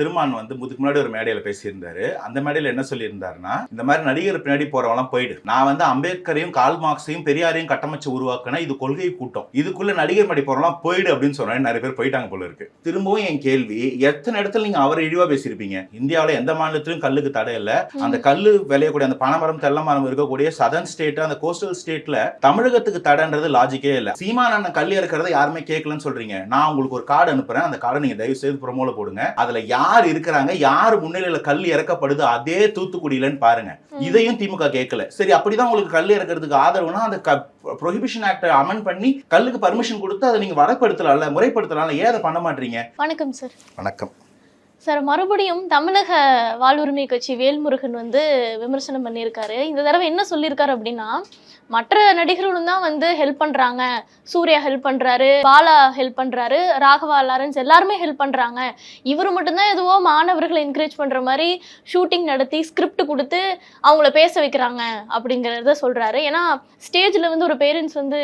திருமான் வந்து இதுக்கு முன்னாடி ஒரு மேடையில பேசியிருந்தாரு. அந்த மேடையில என்ன சொல்லியிருந்தாருன்னா இந்த மாதிரி நடிகர் பின்னாடி போறவங்களாம் போயிடு. நான் வந்து அம்பேத்கரையும் கால் மார்க்ஸையும் பெரியாரையும் கட்டமைச்சு உருவாக்கின இது கொள்கை கூட்டம். இதுக்குள்ள நடிகர் பின்னாடி போறவங்களாம் போயிடு அப்படின்னு சொன்னா நிறைய பேர் போயிட்டாங்க போல இருக்கு. திரும்பவும் என் கேள்வி எத்தனை இடத்துல நீங்க அவரை இழிவா பேசியிருப்பீங்க? இந்தியாவுல எந்த மாநிலத்திலும் கல்லுக்கு தடை இல்ல. அந்த கல்லு விளையக்கூடிய அந்த பனைமரம் தெல்ல மரம் இருக்கக்கூடிய சதர்ன் ஸ்டேட் அந்த கோஸ்டல் ஸ்டேட்ல தமிழகத்துக்கு தடைன்றது லாஜிக்கே இல்ல. சீமான் கல் இறக்குறத யாருமே கேட்கலன்னு சொல்றீங்க. நான் உங்களுக்கு ஒரு கார்டு அனுப்புறேன். அந்த கார்டை நீங்க தயவு செய்து ப்ரோமோல போடுங்க. அதுல யார் இருக்கிறாங்க? யார் முன்னிலையில கல் இறக்கப்படுது? அதே தூத்துக்குடியிலன்னு பாருங்க. இதையும் திமுக கேட்கல. சரி அப்படிதான் உங்களுக்கு கல் இறக்குறதுக்கு ஆதரவுனா அந்த ப்ரொஹிபிஷன் ஆக்ட் அமெண்ட் பண்ணி கல்லுக்கு பர்மிஷன் கொடுத்து அதை நீங்க வரைப்படுத்தலாம்ல முறைப்படுத்தலாம்ல ஏன் அதை பண்ண மாட்டீங்க? வணக்கம் சார் வணக்கம். சார் மறுபடியும் தமிழக வாழ்வுரிமை கட்சி வேல்முருகன் வந்து விமர்சனம் பண்ணியிருக்காரு. இந்த தடவை என்ன சொல்லியிருக்காரு அப்படின்னா மற்ற நடிகர்களும் தான் வந்து ஹெல்ப் பண்றாங்க. சூர்யா ஹெல்ப் பண்றாரு பாலா ஹெல்ப் பண்றாரு ராகவா லாரன்ஸ் எல்லாருமே ஹெல்ப் பண்றாங்க. இவர் மட்டும்தான் எதுவோ மாணவர்களை என்கரேஜ் பண்ற மாதிரி ஷூட்டிங் நடத்தி ஸ்கிரிப்ட் கொடுத்து அவங்கள பேச வைக்கிறாங்க அப்படிங்கிறத சொல்றாரு. ஏன்னா ஸ்டேஜ்ல வந்து ஒரு பேரண்ட்ஸ் வந்து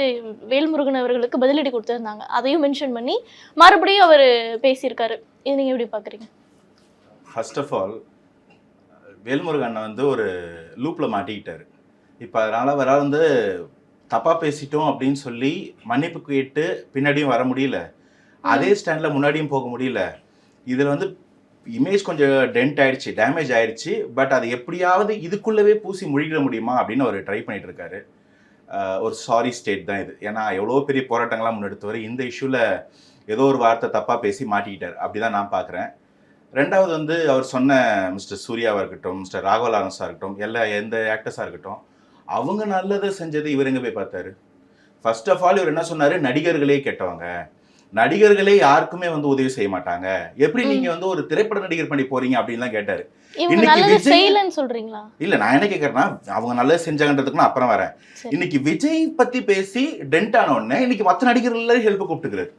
வேல்முருகன் அவர்களுக்கு பதிலடி கொடுத்துருந்தாங்க. அதையும் மென்ஷன் பண்ணி மறுபடியும் அவர் பேசியிருக்காரு. இது நீங்க எப்படி பாக்குறீங்க ஃபர்ஸ்ட் ஆஃப் ஆல் வேல்முருகன் வந்து ஒரு லூப்பில் மாட்டிக்கிட்டாரு. இப்போ அதனால் அவரால் வந்து தப்பாக பேசிட்டோம் அப்படின்னு சொல்லி மன்னிப்பு கேட்டு பின்னாடியும் வர முடியல. அதே ஸ்டாண்டில் முன்னாடியும் போக முடியல. இதில் வந்து இமேஜ் கொஞ்சம் டென்ட் ஆயிடுச்சு டேமேஜ் ஆயிடுச்சு. பட் அதை எப்படியாவது இதுக்குள்ளவே பூசி முழிக்கிட முடியுமா அப்படின்னு அவர் ட்ரை பண்ணிட்டு இருக்காரு. ஒரு சாரி ஸ்டேட் தான் இது. ஏன்னா எவ்வளோ பெரிய போராட்டங்கள்லாம் முன்னெடுத்தவர் இந்த இஷ்யூவில் ஏதோ ஒரு வார்த்தை தப்பாக பேசி மாட்டிக்கிட்டார். அப்படி தான் நான் பார்க்குறேன் ரெண்டாவது வந்து அவர் சொன்ன மிஸ்டர் சூர்யாவாக இருக்கட்டும் மிஸ்டர் ராகவ லாரன்ஸாக இருக்கட்டும் எல்லா எந்த ஆக்டர்ஸாக இருக்கட்டும் அவங்க நல்லதை செஞ்சது இவர் எங்கே போய் பார்த்தாரு? ஃபர்ஸ்ட் ஆஃப் ஆல் இவர் என்ன சொன்னாரு? நடிகர்களே கெட்டவங்க. நடிகர்களே யாருக்குமே வந்து உதவி செய்ய மாட்டாங்க. எப்படி. நீங்க வந்து ஒரு திரைப்பட நடிகர் பண்ணி போறீங்க அப்படின்லாம் கேட்டாரு. இவங்க இன்னைக்கு நல்லது விஜய்- செய்யலன்னு சொல்றீங்க இல்ல நான் என்ன கேக்குறேன்னா அவங்க நல்லது செஞ்சாங்கன்றதுக்கு நான் அப்புறம் வரேன். இன்னைக்கு விஜய் பத்தி பேசி டென்ட் ஆன உடனே இன்னைக்கு மத்த நடிகர்கள் ஹெல்ப் கூப்பிட்டுக்கிறாரு.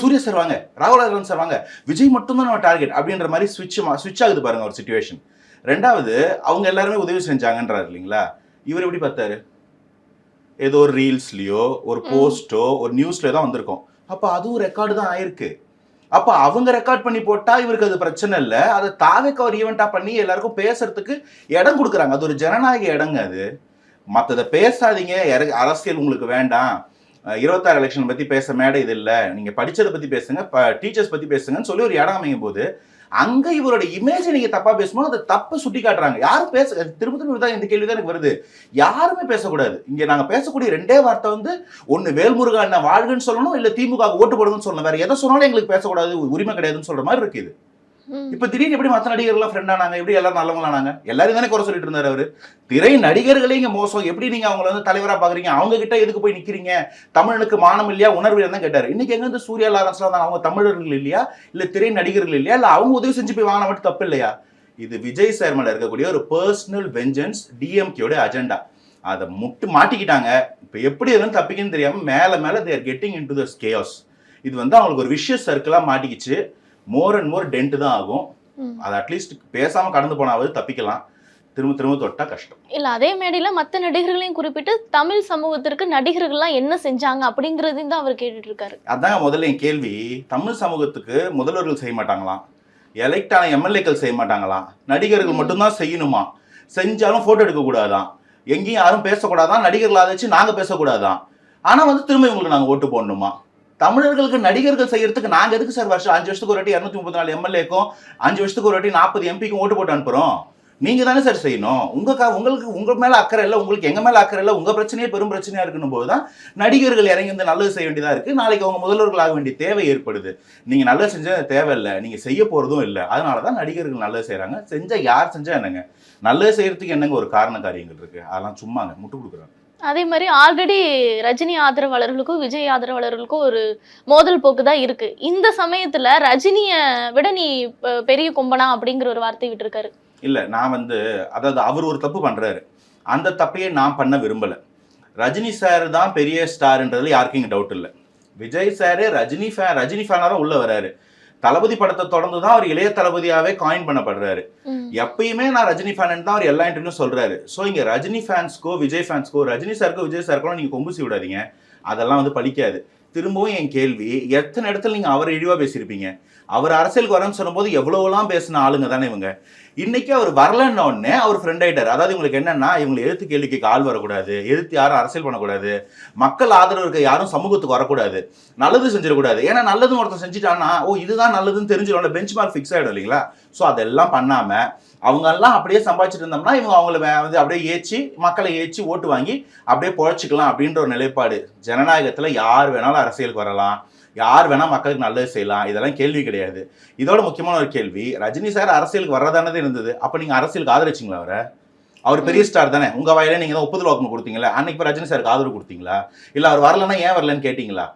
சூர்யா சார் வாங்க ராகுலாரன் சார் வாங்க. விஜய் மட்டும் தான் நம்ம டார்கெட் அப்படின்ற மாதிரி ஸ்விட்ச் ஸ்விட்ச் ஆகுது பாருங்க ஒரு சுச்சுவேஷன் ரெண்டாவது அவங்க எல்லாருமே உதவி செஞ்சாங்கன்றாரு இல்லைங்களா? இவர் எப்படி பார்த்தாரு? ஏதோ ஒரு ரீல்ஸ்லயோ ஒரு. போஸ்டோ ஒரு நியூஸ்ல தான் வந்திருக்கும். அப்ப அதுவும் ரெக்கார்டு தான் ஆயிருக்கு. அப்ப அவங்க ரெக்கார்ட் பண்ணி போட்டா இவருக்கு அது பிரச்சனை இல்ல. அதை தாவேக்க ஒரு ஈவெண்டா பண்ணி எல்லாருக்கும் பேசுறதுக்கு இடம் கொடுக்குறாங்க. அது ஒரு ஜனநாயக இடங்க அது. மத்தத பேசாதீங்க. அரசியல் உங்களுக்கு வேண்டாம். இருபத்தாறு எலெக்ஷன் பற்றி பேச மேடை இது இல்லை. நீங்கள் படித்ததை பற்றி பேசுங்க டீச்சர்ஸ் பற்றி பேசுங்கன்னு சொல்லி ஒரு இடம் அமையும் போது அங்கே இவரோட இமேஜை நீங்கள் தப்பாக பேசும்போது அதை தப்பை சுட்டி காட்டுறாங்க. யாரும் பேச திரும்ப திரும்ப தான் இந்த கேள்வி தான் எனக்கு வருது. யாருமே பேசக்கூடாது. இங்கே நாங்கள் பேசக்கூடிய ரெண்டே வார்த்தை வந்து ஒன்று வேல்முருகா என்ன வாழ்கன்னு சொல்லணும் இல்லை திமுக ஓட்டு போடுங்கன்னு சொல்லணும். வேறு எதை சொன்னாலும் எங்களுக்கு பேசக்கூடாது உரிமை கிடையாதுன்னு சொல்கிற மாதிரி இருக்குது இப்ப திடீர்னு எப்படி மத்த நடிகர்கள்லாம் ஃப்ரெண்ட் ஆனாங்க? எப்படி எல்லாரும் நல்லவங்களானாங்க எல்லாரும் தானே குறை சொல்லிட்டு இருந்தாரு அவரு. திரை நடிகர்களே இங்க மோசம். எப்படி நீங்க அவங்கள வந்து தலைவரா பாக்குறீங்க? அவங்க கிட்ட எதுக்கு போய் நிக்கிறீங்க? தமிழனுக்கு மானம் இல்லையா? உணர்வு தான் கேட்டாரு. இன்னைக்கு எங்க இருந்து சூர்யா லாரன்ஸ்ல வந்தாங்க? அவங்க தமிழர்கள் இல்லையா? இல்ல திரை நடிகர்கள் இல்லையா? இல்ல அவங்க உதவி செஞ்சு போய் வாங்கின மட்டும் தப்பு இல்லையா? இது விஜய் சார் மேல இருக்கக்கூடிய ஒரு பர்சனல் வெஞ்சன்ஸ் டிஎம்கேயோட அஜெண்டா அதை முட்டு மாட்டிக்கிட்டாங்க. இப்ப எப்படி எதுவும் தப்பிக்குன்னு தெரியாம மேல மேல they're getting in to the ஸ்கேஸ் இது வந்து அவங்களுக்கு ஒரு விஷய சர்க்கிளா மாட்டிக்கிச்சு. மோர் அண்ட் மோர் டென்ட் தான் ஆகும். அது அட்லீஸ்ட் பேசாம கடந்து போனாவது தப்பிக்கலாம். திரும்ப திரும்ப தொட்டா கஷ்டம். இல்ல அதே மேடையில மத்த நடிகர்களையும் குறிப்பிட்டு தமிழ் சமூகத்திற்கு நடிகர்கள்லாம் என்ன செஞ்சாங்க அப்படிங்கறதையும் தான் அவர் கேட்டுட்டு இருக்காரு. அதாங்க முதல்ல என் கேள்வி. தமிழ் சமூகத்துக்கு முதல்வர்கள் செய்ய மாட்டாங்களாம்? எலெக்ட் ஆன எம்எல்ஏக்கள் செய்ய மாட்டாங்களாம்? நடிகர்கள். மட்டும்தான் செய்யணுமா? செஞ்சாலும் போட்டோ எடுக்க கூடாதான். எங்கேயும் யாரும் பேசக்கூடாதான். நடிகர்கள் அதை வச்சு நாங்க பேசக்கூடாதான். ஆனா வந்து திரும்ப இவங்களுக்கு நாங்க ஓட்டு போடணுமா? தமிழர்களுக்கு நடிகர்கள் செய்யறதுக்கு நாங்க எதுக்கு சார் வருஷம் அஞ்சு வருஷத்துக்கு ஒரு வாட்டி இரநூத்தி முப்பத்தி நாலு எம்எல்ஏக்கும் அஞ்சு வருஷத்துக்கு ஒரு வாட்டி நாற்பது எம்பிக்கும் ஓட்டு போட்டு அனுப்புறோம். நீங்க தானே சார் செய்யணும். உங்க கா- உங்களுக்கு உங்க மேல அக்கறை இல்லை உங்களுக்கு எங்க மேல அக்கறை இல்லை உங்க பிரச்சனையே பெரும் பிரச்சனையா இருக்கணும் போதுதான் நடிகர்கள் இறங்கி வந்து நல்லது செய்ய வேண்டியதா இருக்கு. நாளைக்கு அவங்க முதல்வர்கள் ஆக வேண்டிய தேவை ஏற்படுது. நீங்க நல்லது செஞ்சா தேவையில்லை நீங்க செய்ய போறதும் இல்லை. அதனாலதான் நடிகர்கள் நல்லது செய்யறாங்க செஞ்சா யார் செஞ்சா என்னங்க? நல்லது செய்யறதுக்கு என்னங்க ஒரு காரண காரியங்கள் இருக்கு? அதெல்லாம் சும்மாங்க முட்டு கொடுக்குறாங்க. அதே மாதிரி ஆல்ரெடி ரஜினி ஆதரவாளர்களுக்கும் விஜய் ஆதரவாளர்களுக்கும் ஒரு மோதல் போக்கு தான் இருக்கு. இந்த சமயத்துல ரஜினிய விட நீ பெரிய கொம்பனா அப்படிங்கிற ஒரு வார்த்தை விட்டுருக்காரு. இல்ல நான் வந்து அதாவது அவர் ஒரு தப்பு பண்றாரு. அந்த தப்பையே நான் பண்ண விரும்பல. ரஜினி சார் தான் பெரிய ஸ்டார்ன்றதுல யாருக்கும் இங்கே டவுட் இல்லை. விஜய் சாரு ரஜினி ஃபேன் ரஜினி ஃபேனாக தான் உள்ள வராரு. தளபதி படத்தை தொடர்ந்து தான் அவர் இளைய தளபதியாவே காயின் பண்ணப்படுறாரு. எப்பயுமே நான் ரஜினி ஃபேன் தான் அவர் எல்லா இன்டர்வியூ சொல்றாரு. ஸோ இங்க ரஜினி ஃபேன்ஸ்க்கோ விஜய் ஃபேன்ஸ்க்கோ ரஜினி சாருக்கோ விஜய் சாருக்கோ நீங்க கொம்புசி விடாதீங்க. அதெல்லாம் வந்து பலிக்காது. திரும்பவும் என் கேள்வி எத்தனை இடத்துல நீங்க அவரை இழிவா பேசியிருப்பீங்க? அவர் அரசியலுக்கு வரேன்னு சொல்லும்போது எவ்வளவுலாம் பேசின ஆளுங்க தானே இவங்க. இன்னைக்கு அவர் வரலன்ன உடனே அவர் ஃப்ரெண்ட் ஆகிட்டார் அதாவது இவங்களுக்கு என்னன்னா இவங்களை எதிர்த்து கேள்விக்கு ஆள் வரக்கூடாது எதிர்த்து யாரும் அரசியல் பண்ணக்கூடாது மக்கள் ஆதரவு இருக்க யாரும் சமூகத்துக்கு வரக்கூடாது நல்லது செஞ்சிடக்கூடாது. ஏன்னா நல்லது ஒருத்தன் செஞ்சுட்டான்னா ஓ இதுதான் நல்லதுன்னு தெரிஞ்சிடும். பெஞ்ச் மார்க் ஃபிக்ஸ் ஆகிடும் இல்லைங்களா? ஸோ அதெல்லாம் பண்ணாமல் அவங்க எல்லாம் அப்படியே சம்பாதிச்சிட்டு இருந்தோம்னா இவங்க அவங்கள வந்து அப்படியே ஏச்சி மக்களை ஏச்சி ஓட்டு வாங்கி அப்படியே பொழைச்சிக்கலாம் அப்படின்ற ஒரு நிலைப்பாடு. ஜனநாயகத்தில் யார் வேணாலும் அரசியலுக்கு வரலாம். யார் வேணா மக்களுக்கு நல்லது செய்யலாம். இதெல்லாம் கேள்வி கிடையாது. இதோட முக்கியமான ஒரு கேள்வி ரஜினி சார் அரசியலுக்கு வர்றதானது இருந்தது. அப்ப நீங்க அரசியலுக்கு ஆதரிச்சிங்களா அவரை? அவர் பெரிய ஸ்டார் தானே. உங்க வாயில நீங்க தான் ஒப்புதல் வாக்கு கொடுத்தீங்களா அன்னைக்கு இப்ப ரஜினி சாருக்கு ஆதரவு கொடுத்தீங்களா? இல்ல அவர் வரலன்னா ஏன் வரலன்னு கேட்டீங்களா?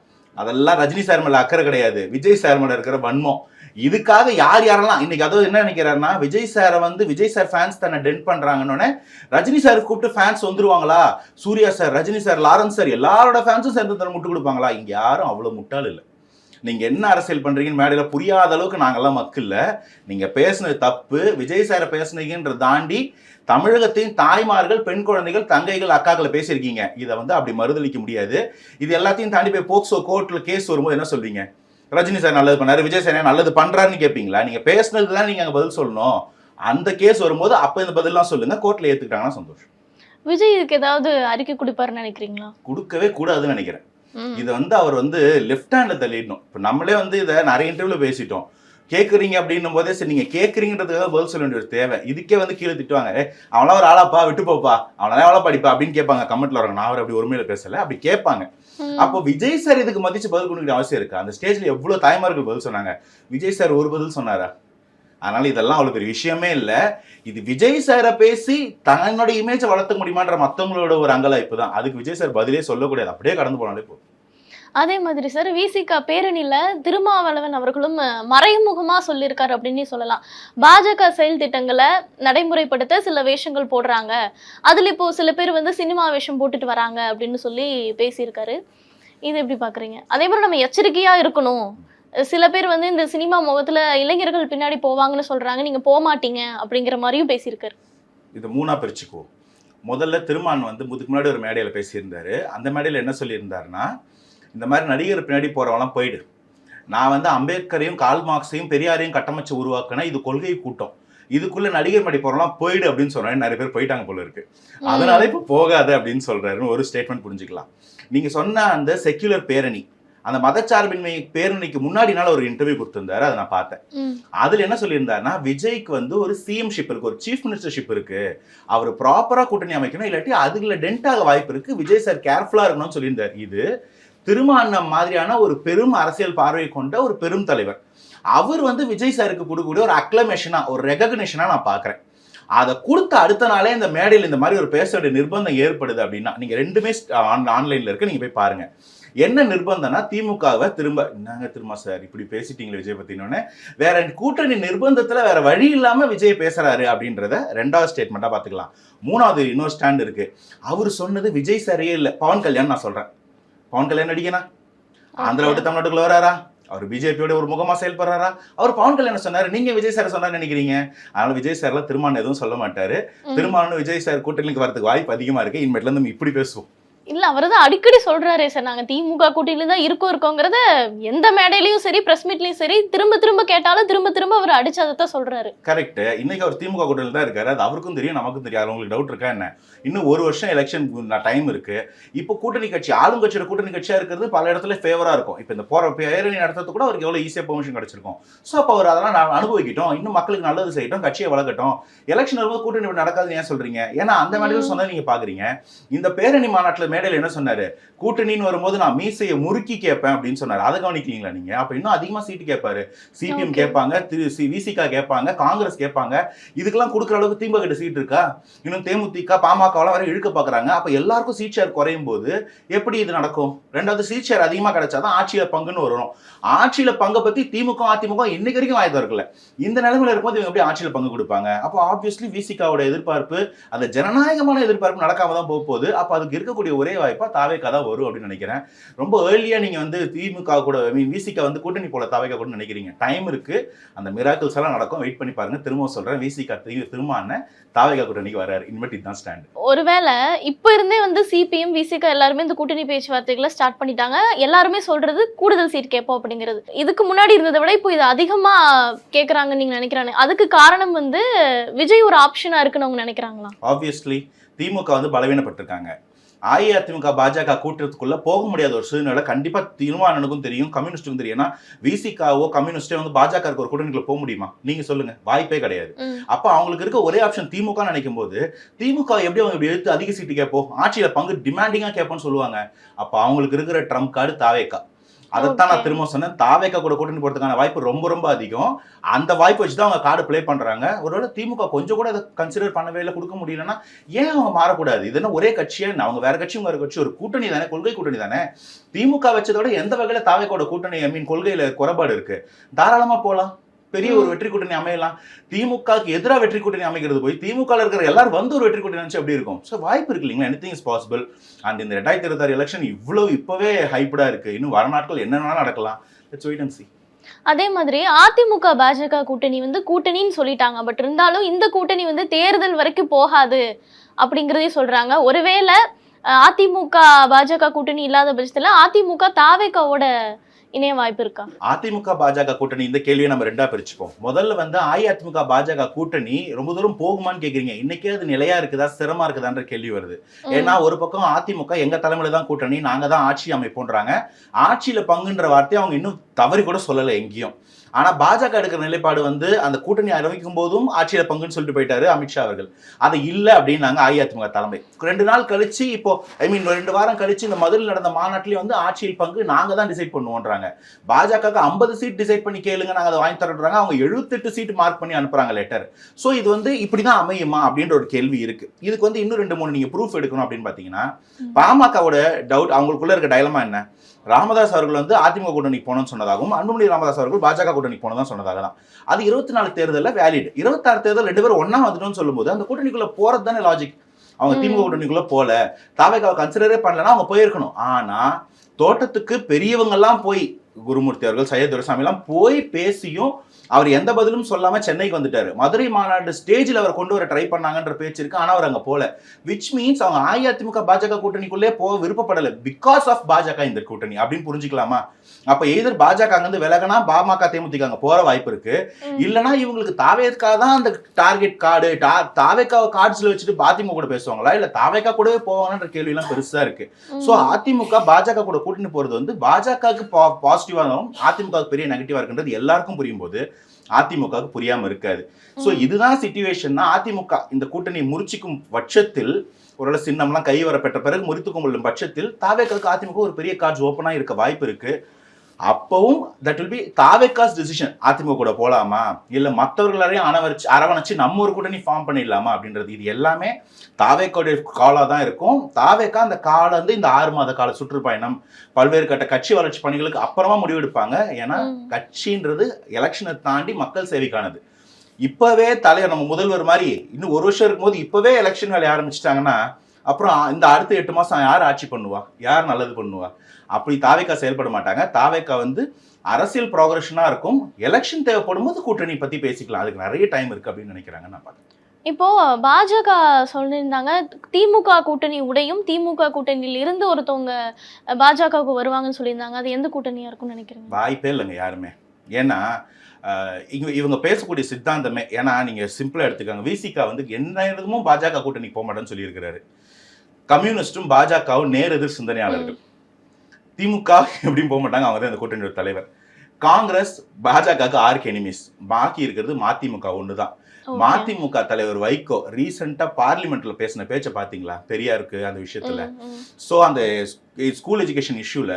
அதெல்லாம் ரஜினி சார் மேல அக்கறை கிடையாது. விஜய் சார் மேல இருக்கிற வன்மம். இதுக்காக யார் யாரெல்லாம் இன்னைக்கு அதாவது என்ன நினைக்கிறாருன்னா விஜய் சாரை வந்து விஜய் சார் ஃபேன்ஸ் தன்னை டென்ட் பண்றாங்கன்னு ரஜினி சார் கூப்பிட்டு fans வந்துருவாங்களா? Suriya sir Rajini sir Lawrence sir எல்லாரோட ஃபேன்ஸும் சேர்ந்து தன்னை முட்டு கொடுப்பாங்களா? இங்க யாரும் அவ்வளவு முட்டாள் இல்லை. நீங்க என்ன அரசியல் பண்றீங்கன்னு மேடையில புரியாத அளவுக்கு நாங்கெல்லாம் மக்கள்ல நீங்க பேசுனது தப்பு. விஜய் சாரை பேசுனீங்கன்றத தாண்டி தமிழகத்தின் தாய்மார்கள் பெண் குழந்தைகள் தங்கைகள் அக்காக்களை பேசியிருக்கீங்க. இதை வந்து அப்படி மறுதளிக்க முடியாது. இது எல்லாத்தையும் தாண்டி போய் போக்சோ கோர்ட்ல கேஸ் வரும்போது என்ன சொல்வீங்க ரஜினி சார் நல்லது பண்ணாரு விஜய் சார் நல்லது பண்றாருன்னு கேட்பீங்களா நீங்க பேசுனதுக்கு தான் நீங்க அங்க பதில் சொல்லணும். அந்த கேஸ் வரும்போது அப்ப இந்த பதிலாம் சொல்லுங்க. கோர்ட்ல ஏத்துக்கிட்டாங்கன்னா சந்தோஷம். விஜய் இதுக்கு ஏதாவது அறிக்கை கொடுப்பாருன்னு நினைக்கிறீங்களா? கொடுக்கவே கூடாதுன்னு நினைக்கிறேன். இதை வந்து அவர் வந்து லெஃப்ட் ஹேண்ட்ல தள்ளிடணும் இப்போ நம்மளே வந்து இதை நிறைய இன்டர்வியூல பேசிட்டோம். கேட்குறீங்க அப்படின்னும் போதே சரி நீங்க கேட்குறீங்கிறதுக்காக பதில் சொல்ல வேண்டிய ஒரு தேவை. இதுக்கே வந்து கீழே திட்டுவாங்க. "ஏய், அவன்லாம் ஒரு ஆளாப்பா விட்டு போப்பா. அவனெல்லாம் எவ்வளோ படிப்பா? அப்படின்னு கேட்பாங்க. கமெண்ட்ல வரவங்க. நான் அவர் அப்படி உரிமையில பேசல. அப்படி கேட்பாங்க. அப்போ விஜய் சார் இதுக்கு மதிச்சு பதில் கொடுக்க அவசியம் இருக்கு? அந்த ஸ்டேஜ்ல எவ்வளவு தாய்மார்கள் பதில் சொன்னாங்க? விஜய் சார் ஒரு பதில் சொன்னாரா? அதனால இதெல்லாம் அவ்வளோ பெரிய விஷயமே இல்லை. இது விஜய் சாரை பேசி தன்னோட இமேஜை வளர்த்த முடியுமான்ற மற்றவங்களோட ஒரு அங்கலாய்ப்பு தான் அதுக்கு விஜய் சார் பதிலே சொல்லக்கூடாது. அப்படியே கடந்து போனாலே போதும். அதே மாதிரி சார் விசிகா பேரணியில திருமாவளவன் அவர்களும் மறைமுகமாக மறைமுகமா சொல்லியிருக்காரு அப்படின்னு சொல்லலாம். பாஜக செயல் திட்டங்களை நடைமுறைப்படுத்த சில வேஷங்கள் போடுறாங்க. அதுல இப்போ சில பேர் வந்து சினிமா வேஷம் போட்டுட்டு வராங்க அப்படின்னு சொல்லி பேசியிருக்காரு. இது எப்படி பாக்குறீங்க? அதே மாதிரி நம்ம எச்சரிக்கையா இருக்கணும். சில பேர் வந்து இந்த சினிமா முகத்துல இளைஞர்கள் பின்னாடி போவாங்கன்னு சொல்றாங்க. நீங்க போக மாட்டீங்க அப்படிங்கிற மாதிரியும் பேசியிருக்காரு. இது மூணா பிரிச்சுக்குவோம் முதல்ல திருமான் வந்து இதுக்கு முன்னாடி ஒரு மேடையில பேசியிருந்தாரு. அந்த மேடையில என்ன சொல்லியிருந்தாருன்னா இந்த மாதிரி நடிகர் பின்னாடி போறவங்களாம் போயிடு. நான் வந்து அம்பேத்கரையும் கால் மார்க்ஸையும் பெரியாரையும் கட்டமைச்சு உருவாக்கின இது கொள்கை கூட்டம். இதுக்குள்ள நடிகர் மடி போறவங்களாம் போயிடு அப்படின்னு சொன்னாரு நிறைய பேர் போயிட்டாங்க போல இருக்கு. அதனால இப்ப போகாத அப்படின்னு சொல்றாருன்னு ஒரு ஸ்டேட்மெண்ட் புரிஞ்சுக்கலாம். நீங்க சொன்ன அந்த செக்யுலர் பேரணி அந்த மதச்சார்பின்மை பேரணிக்கு முன்னாடி நாள் ஒரு இன்டர்வியூ கொடுத்திருந்தாரு. அதை நான் பார்த்தேன். அதுல என்ன சொல்லியிருந்தாருன்னா விஜய்க்கு வந்து ஒரு சிஎம் ஷிப் இருக்கு ஒரு சீஃப் மினிஸ்டர்ஷிப் இருக்கு. அவர் ப்ராப்பரா கூட்டணி அமைக்கணும் இல்லாட்டி அதுல டென்ட் ஆக வாய்ப்பு இருக்கு. விஜய் சார் கேர்ஃபுல்லா இருக்கணும்னு சொல்லியிருந்தார். இது திருமாண்ணம் மாதிரியான ஒரு பெரும் அரசியல் பார்வை கொண்ட ஒரு பெரும் தலைவர். அவர் வந்து விஜய் சாருக்கு கொடுக்கக்கூடிய ஒரு அக்ளமேஷனா ஒரு ரெகக்னிஷனா நான் பார்க்கறேன். அதை கொடுத்த அடுத்த நாளே இந்த மேடையில் இந்த மாதிரி ஒரு பேச வேண்டிய நிர்பந்தம் ஏற்படுது அப்படின்னா நீங்க ரெண்டுமே ஆன்லைன்ல இருக்கு நீங்க போய் பாருங்க. என்ன நிர்பந்தம்னா திமுகவை திரும்ப என்னங்க திரும்ப சார் இப்படி பேசிட்டீங்களே விஜய் பத்தினோடனே வேற கூட்டணி நிர்பந்தத்துல வேற வழி இல்லாம விஜய் பேசுறாரு அப்படின்றத ரெண்டாவது ஸ்டேட்மெண்டா பாத்துக்கலாம் மூணாவது இன்னொரு ஸ்டாண்ட் இருக்கு. அவர் சொன்னது விஜய் சாரியே இல்ல. பவன் கல்யாண் நான் சொல்றேன். பவன் கல்யாண் நடிகனா? ஆந்திரா விட்டு தமிழ்நாட்டுக்குள்ள வராரா? அவர் பிஜேபியோட ஒரு முகமா செயல்படுறாரா? அவர் பவன் கல்யாண் சொன்னாரு. நீங்க விஜய் சார் சொன்னாரு நினைக்கிறீங்க? அதனால விஜய் சார்லாம் திருமான் எதுவும் சொல்ல மாட்டாரு. திருமான் விஜய் சார் கூட்டணிக்கு வரதுக்கு வாய்ப்பு அதிகமா இருக்கு. இனிமேட்ல இருந்து இப்படி பேசுவோம். இல்ல அவர் தான் அடிக்கடி சொல்றாரே சார் நாங்க திமுக கூட்டணியில தான் இருக்கோம் இருக்கோங்கிறத எந்த மேடையிலயும் சரி பிரஸ் மீட்லயும் சரி திரும்ப திரும்ப கேட்டாலும் திரும்ப திரும்ப அவர் அடிச்சு அதை தான் சொல்றாரு. கரெக்ட் இன்னைக்கு அவர் திமுக கூட்டணியில தான் இருக்காரு. அது அவருக்கும் தெரியும் நமக்கும் தெரியும் உங்களுக்கு டவுட் இருக்கா என்ன? இன்னும் ஒரு வருஷம் எலெக்ஷன் டைம் இருக்கு. இப்போ கூட்டணி கட்சி ஆளுங்கட்சியோட கூட்டணி கட்சியா இருக்கிறது பல இடத்துல ஃபேவரா இருக்கும். இப்போ இந்த போற பேரணி நடத்துறது கூட அவருக்கு எவ்வளவு ஈஸியா பெர்மிஷன் கிடைச்சிருக்கும். ஸோ அப்போ அவர் அதெல்லாம் நான் அனுபவிக்கட்டும். இன்னும் மக்களுக்கு நல்லது செய்யட்டும் கட்சியை வளர்க்கட்டும். எலெக்ஷன் வரும்போது கூட்டணி நடக்காதுன்னு ஏன் சொல்றீங்க? ஏன்னா அந்த மேடையில் சொன்னா நீங்க பாக்குறீங்க. இந்த பேரணி மாநாட்டுல மேடையில் என்ன சொன்னாரு? கூட்டணின்னு வரும்போது நான் மீசையை முறுக்கி கேட்பேன் அப்படின்னு சொன்னாரு. அதை கவனிக்கலீங்களா நீங்க? அப்ப இன்னும் அதிகமா சீட்டு கேட்பாரு. சிபிஎம். கேட்பாங்க திரு சி விசிகா கேட்பாங்க காங்கிரஸ் கேட்பாங்க. இதுக்கெல்லாம் கொடுக்குற அளவுக்கு திமுக கிட்ட சீட் இருக்கா? இன்னும் தேமுதிக பாமகவெல்லாம் வரை இழுக்க பாக்குறாங்க. அப்ப எல்லாருக்கும் சீட் ஷேர் குறையும் போது எப்படி இது நடக்கும்? ரெண்டாவது சீட் ஷேர் அதிகமா கிடைச்சாதான் ஆட்சியில பங்குன்னு வரும். ஆட்சியில பங்கை பத்தி திமுக அதிமுக இன்னைக்கு வரைக்கும் வாய்ப்பு இருக்கல இந்த நிலைமையில இருக்கும்போது இவங்க எப்படி ஆட்சியில பங்கு கொடுப்பாங்க? அப்போ ஆப்வியஸ்லி விசிகாவோட எதிர்பார்ப்பு அந்த ஜனநாயகமான எதிர்பார்ப்பு நடக்காம தான் போக போகுது. அப்ப அதுக்கு இருக்கக்கூடிய ஒரே வாய்ப்பா தாவேக்கா தான் வரும் அப்படின்னு நினைக்கிறேன். ரொம்ப ஏர்லியா நீங்க வந்து திமுக கூட மீன் விசிக வந்து கூட்டணி போல தாவேக்கா கூட நினைக்கிறீங்க. டைம் இருக்கு. அந்த மிராக்கிள்ஸ் எல்லாம் நடக்கும். வெயிட் பண்ணி பாருங்க. திரும்பவும் சொல்றேன். விசிக திரும்ப அண்ணன் தாவேக்கா கூட்டணிக்கு வராரு இனிமேட்டு இதுதான் ஸ்டாண்ட் ஒருவேளை இப்போ இருந்தே வந்து சிபிஎம் விசிக எல்லாருமே இந்த கூட்டணி பேச்சுவார்த்தைகளை ஸ்டார்ட் பண்ணிட்டாங்க. எல்லாருமே சொல்றது கூடுதல் சீட் கேட்போம் அப்படிங்கிறது. இதுக்கு முன்னாடி இருந்ததை விட இப்போ இது அதிகமா கேக்குறாங்கன்னு நீங்க நினைக்கிறாங்க அதுக்கு காரணம் வந்து விஜய் ஒரு ஆப்ஷனா இருக்குன்னு அவங்க நினைக்கிறாங்களா? ஆப்வியஸ்லி திமுக வந்து பலவீனப்பட்டிருக்காங்க. அஇஅதிமுக பாஜக கூட்டத்துக்குள்ள போக முடியாத ஒரு சூழ்நிலை கண்டிப்பா திருமாவளவனுக்கும் தெரியும் கம்யூனிஸ்டுக்கும் தெரியும். ஏன்னா விசிகாவோ கம்யூனிஸ்டோ வந்து பாஜக ஒரு கூட்டணிக்குள்ள போக முடியுமா? நீங்க சொல்லுங்க. வாய்ப்பே கிடையாது. அப்ப அவங்களுக்கு இருக்க ஒரே ஆப்ஷன் திமுக நினைக்கும் போது திமுக எப்படி அவங்க எடுத்து அதிக சீட்டு கேட்போம்? ஆட்சியில பங்கு டிமாண்டிங்கா கேட்போம்னு சொல்லுவாங்க. அப்ப அவங்களுக்கு இருக்கிற ட்ரம்ப் கார்டு தாவேக்கா. அதைத்தான் நான். திரும்ப சொன்னேன். தாவேக்கா கூட கூட்டணி போறதுக்கான வாய்ப்பு ரொம்ப ரொம்ப அதிகம். அந்த வாய்ப்பு வச்சு தான் அவங்க கார்டு ப்ளே பண்றாங்க. ஒருவேளை திமுக கொஞ்சம் கூட அதை கன்சிடர் பண்ணவே இல்லை கொடுக்க முடியலன்னா ஏன் அவங்க மாறக்கூடாது? இது என்ன ஒரே கட்சியா? என்ன? அவங்க வேற கட்சி வேற கட்சி ஒரு கூட்டணி தானே கொள்கை கூட்டணி தானே? திமுக வச்சதோட எந்த வகையில தாவேக்கோட கூட்டணி ஐ மீன் கொள்கையில குறைபாடு இருக்கு? தாராளமா போலாம். பெரிய ஒரு வெற்றி கூட்டணி அமையலாம். திமுகக்கு எதிராக வெற்றி கூட்டணி அமைக்கிறது போய் திமுக இருக்கிற எல்லாரும் வந்து ஒரு வெற்றி கூட்டணி நினைச்சு அப்படி இருக்கும்? ஸோ வாய்ப்பு இருக்கு இல்லைங்களா? எனிதிங் இஸ் பாசிபிள் அண்ட் இந்த ரெண்டாயிரத்தி இருபத்தாறு எலெக்ஷன் இவ்வளவு இப்பவே ஹைப்டா இருக்கு. இன்னும் வர நாட்கள் என்னென்ன நடக்கலாம். இட்ஸ் வெயிட் அண்ட் சி அதே மாதிரி அதிமுக பாஜக கூட்டணி வந்து கூட்டணின்னு சொல்லிட்டாங்க. பட் இருந்தாலும் இந்த கூட்டணி வந்து தேர்தல் வரைக்கும் போகாது அப்படிங்கிறதையும் சொல்றாங்க. ஒருவேளை அதிமுக பாஜக கூட்டணி இல்லாத பட்சத்துல அதிமுக தாவேக்காவோட இணைய வாய்ப்பு இருக்கா அதிமுக பாஜக கூட்டணி இந்த கேள்வியை நம்ம ரெண்டா பிரிச்சுப்போம். முதல்ல வந்து அஇஅதிமுக பாஜக கூட்டணி ரொம்ப தூரம் போகுமான்னு கேக்குறீங்க. இன்னைக்கே அது நிலையா இருக்குதா சிரமமா இருக்குதான்ற கேள்வி வருது. ஏன்னா ஒரு பக்கம் அதிமுக எங்க தலைமையில தான் கூட்டணி நாங்க தான் ஆட்சி அமைப்போன்றாங்க. ஆட்சியில பங்குன்ற வார்த்தையை அவங்க இன்னும் தவறி கூட சொல்லலை எங்கேயும். ஆனா பாஜக எடுக்கிற நிலைப்பாடு வந்து அந்த கூட்டணி அறிவிக்கும் போதும் ஆட்சியில பங்குன்னு சொல்லிட்டு போயிட்டாரு அமித்ஷா அவர்கள். அது இல்ல அப்படின்னாங்க அஇஅதிமுக தலைமை. ரெண்டு நாள் கழிச்சு இப்போ ஐ மீன் ரெண்டு வாரம் கழிச்சு இந்த மதுரையில் நடந்த மாநாட்டிலேயே வந்து ஆட்சியில் பங்கு நாங்க தான் டிசைட் பண்ணுவோன்றாங்க. பாஜகவுக்கு ஐம்பது சீட் டிசைட் பண்ணி கேளுங்க நாங்க அதை வாங்கி தரோன்றாங்க அவங்க எழுபத்தெட்டு சீட் மார்க் பண்ணி அனுப்புறாங்க லெட்டர் ஸோ இது வந்து இப்படிதான் அமையுமா அப்படின்ற ஒரு கேள்வி இருக்கு. இதுக்கு வந்து இன்னும் ரெண்டு மூணு நீங்க ப்ரூஃப் எடுக்கணும் அப்படின்னு பாத்தீங்கன்னா ம். பாமகவோட டவுட் அவங்களுக்குள்ள இருக்க டைலமா என்ன? ராமதாஸ் அவர்கள் வந்து அதிமுக கூட்டணிக்கு போகணும்னு சொன்னதாகவும் அன்புமணி ராமதாஸ் அவர்கள் பாஜக கூட்டணிக்கு போனதான் சொன்னதாக தான் அது இருபத்தி நாலு தேர்தலில் வேலிட் இருபத்தாறு தேர்தல் ரெண்டு பேரும் ஒண்ணா வந்துட்டோம்னு சொல்லும்போது அந்த கூட்டணிக்குள்ள போறது தானே லாஜிக் அவங்க. திமுக கூட்டணிக்குள்ள போல. தாவேக்காவை கன்சிடரே பண்ணலன்னா அவங்க போயிருக்கணும். ஆனா தோட்டத்துக்கு பெரியவங்க எல்லாம் போய் குருமூர்த்தி அவர்கள் சையத் துரைசாமி எல்லாம் போய் பேசியும் அவர் எந்த பதிலும் சொல்லாம சென்னைக்கு வந்துட்டாரு. மதுரை மாநாடு ஸ்டேஜில் அவர் கொண்டு வர ட்ரை பண்ணாங்கன்ற பேச்சு இருக்கு. ஆனா அவர் அங்க போல. விச் மீன்ஸ் அவங்க அஇஅதிமுக பாஜக கூட்டணிக்குள்ளே போக விருப்பப்படல. பிகாஸ் ஆஃப் பாஜக இந்த கூட்டணி. அப்படின்னு புரிஞ்சுக்கலாமா? அப்ப எதிர் பாஜக அங்கிருந்து விலகனா பாமக தேமுதிக அங்க போற வாய்ப்பு இருக்கு. இல்லனா இவங்களுக்கு தாவேக்கா தான் அந்த டார்கெட் கார்டு தாவேக்கா கார்ட்ஸ்ல வச்சுட்டு அதிமுக கூட பேசுவாங்களா இல்ல தாவேக்கா கூடவே போவாங்கன்ற கேள்வி எல்லாம் பெருசா இருக்கு. சோ அதிமுக பாஜக கூட கூட்டணி போறது வந்து பாஜகவுக்கு பாசிட்டிவா இருந்தாலும் அதிமுகவுக்கு பெரிய நெகட்டிவா இருக்குன்றது எல்லாருக்கும் புரியும் போது அதிமுகவுக்கு புரியாம இருக்காது சோ ம். இதுதான் சிச்சுவேஷன்னா அதிமுக இந்த கூட்டணியை முறிச்சிக்கும் பட்சத்தில் ஒரு சின்னம்லாம் கை வர பெற்ற பிறகு முறித்து கொள்ளும் பட்சத்தில் தாவேக்காவுக்கு அதிமுக ஒரு பெரிய கார்ட்ஸ் ஓப்பனா இருக்க வாய்ப்பு இருக்கு அப்பவும் that will be TVK's decision AIADMK கூட போலாமா? இல்ல மற்றவர்களையும் அனவரிச்சு அரவணைச்சு நம்ம ஒரு கூட்டணி ஃபார்ம் பண்ணிடலாமா அப்படின்றது. இது எல்லாமே தாவேக்கோடைய காலா தான் இருக்கும். தாவேக்கா அந்த கால வந்து இந்த ஆறு மாத கால சுற்றுப்பயணம் பல்வேறு கட்ட கட்சி வளர்ச்சி பணிகளுக்கு அப்புறமா முடிவெடுப்பாங்க ஏன்னா. கட்சின்றது எலெக்ஷனை தாண்டி மக்கள் சேவைக்கானது. இப்பவே தலைவர் நம்ம முதல்வர் மாதிரி இன்னும் ஒரு வருஷம் இருக்கும்போது இப்பவே எலெக்ஷன் வேலைய ஆரம்பிச்சிட்டாங்கன்னா அப்புறம் இந்த அடுத்த எட்டு மாசம் யார் ஆட்சி பண்ணுவா? யார் நல்லது பண்ணுவா? அப்படி தாவேக்கா செயல்பட மாட்டாங்க. தாவேக்கா வந்து அரசியல் ப்ராக்ரஷனா இருக்கும். எலெக்ஷன் தேவைப்படும் போது கூட்டணி பத்தி பேசிக்கலாம். அதுக்கு நிறைய டைம் இருக்கு அப்படின்னு நினைக்கிறாங்க நான் பார்க்கிறேன். இப்போ பாஜக சொல்லியிருந்தாங்க திமுக கூட்டணி உடையும் திமுக கூட்டணியில் இருந்து ஒருத்தவங்க பாஜகவுக்கு வருவாங்கன்னு சொல்லியிருந்தாங்க. அது எந்த கூட்டணியா இருக்கும்னு நினைக்கிறீங்க? வாய்ப்பே இல்லைங்க யாருமே. ஏன்னா இவங்க இவங்க பேசக்கூடிய சித்தாந்தமே ஏன்னா நீங்க சிம்பிளா எடுத்துக்கோங்க. விசிகா வந்து என்ன இடமும் பாஜக கூட்டணிக்கு போக மாட்டேன்னு சொல்லியிருக்கிறாரு. கம்யூனிஸ்டும் பாஜகவும் நேர் எதிர் சிந்தனையாளர்கள். திமுக எப்படியும் போக மாட்டாங்க. அவங்க தான் இந்த கூட்டணியோட தலைவர். காங்கிரஸ் பாஜகவுக்கு ஆறுக்கு எனிமிஸ் பாக்கி இருக்கிறது மதிமுக ஒன்று தான். மதிமுக தலைவர் வைகோ ரீசெண்டா பார்லிமெண்ட்ல பேசின பேச்சை பாத்தீங்களா? பெரியாருக்கு அந்த விஷயத்துல. ஸோ அந்த ஸ்கூல் எஜுகேஷன் இஷ்யூல